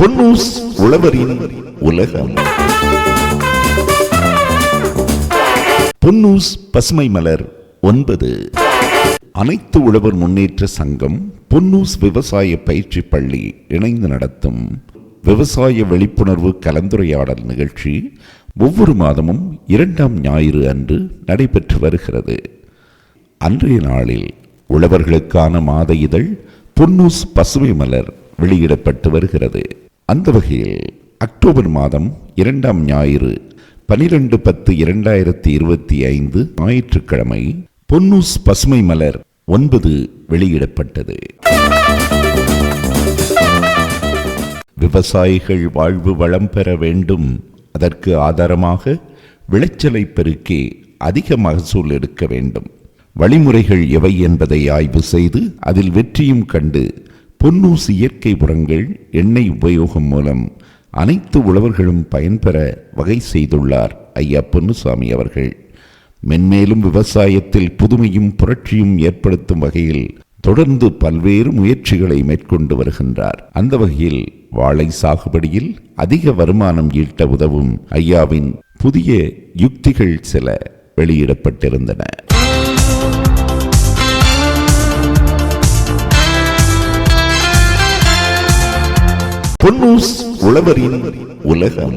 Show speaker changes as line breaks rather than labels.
பொன்னூஸ் உழவரின் உலகம். பொன்னூஸ் பசுமை மலர் ஒன்பது. அனைத்து உழவர் முன்னேற்ற சங்கம் பொன்னூஸ் விவசாய பயிற்சி பள்ளி இணைந்து நடத்தும் விவசாய விழிப்புணர்வு கலந்துரையாடல் நிகழ்ச்சி ஒவ்வொரு மாதமும் இரண்டாம் ஞாயிறு அன்று நடைபெற்று வருகிறது. அன்றைய நாளில் உழவர்களுக்கான மாத இதழ் பொன்னூஸ் பசுமை மலர் வெளியிடப்பட்டு வருகிறது. அந்த வகையில் அக்டோபர் மாதம் இரண்டாம் ஞாயிறு பனிரெண்டு பத்து இரண்டாயிரத்தி இருபத்தி ஐந்து ஞாயிற்றுக்கிழமை பொன்னூஸ் பசுமை மலர் ஒன்பது வெளியிடப்பட்டது. விவசாயிகள் வாழ்வு வளம் பெற வேண்டும். அதற்கு ஆதாரமாக விளைச்சலை பெருக்கி அதிக மகசூல் எடுக்க வேண்டும். வழிமுறைகள் எவை என்பதை ஆய்வு செய்து அதில் வெற்றியும் கண்டு பொன்னூசு இயற்கை உரங்கள் எண்ணெய் உபயோகம் மூலம் அனைத்து உழவர்களும் பயன்பெற வகை செய்துள்ளார் ஐயா பொன்னுசாமி அவர்கள். மென்மேலும் விவசாயத்தில் புதுமையும் புரட்சியும் ஏற்படுத்தும் வகையில் தொடர்ந்து பல்வேறு முயற்சிகளை மேற்கொண்டு வருகின்றார். அந்த வகையில் வாழை சாகுபடியில் அதிக வருமானம் ஈட்ட உதவும் ஐயாவின் புதிய யுக்திகள் சில வெளியிடப்பட்டிருந்தன. பொன்னூஸ் உழவரின் உலகம்.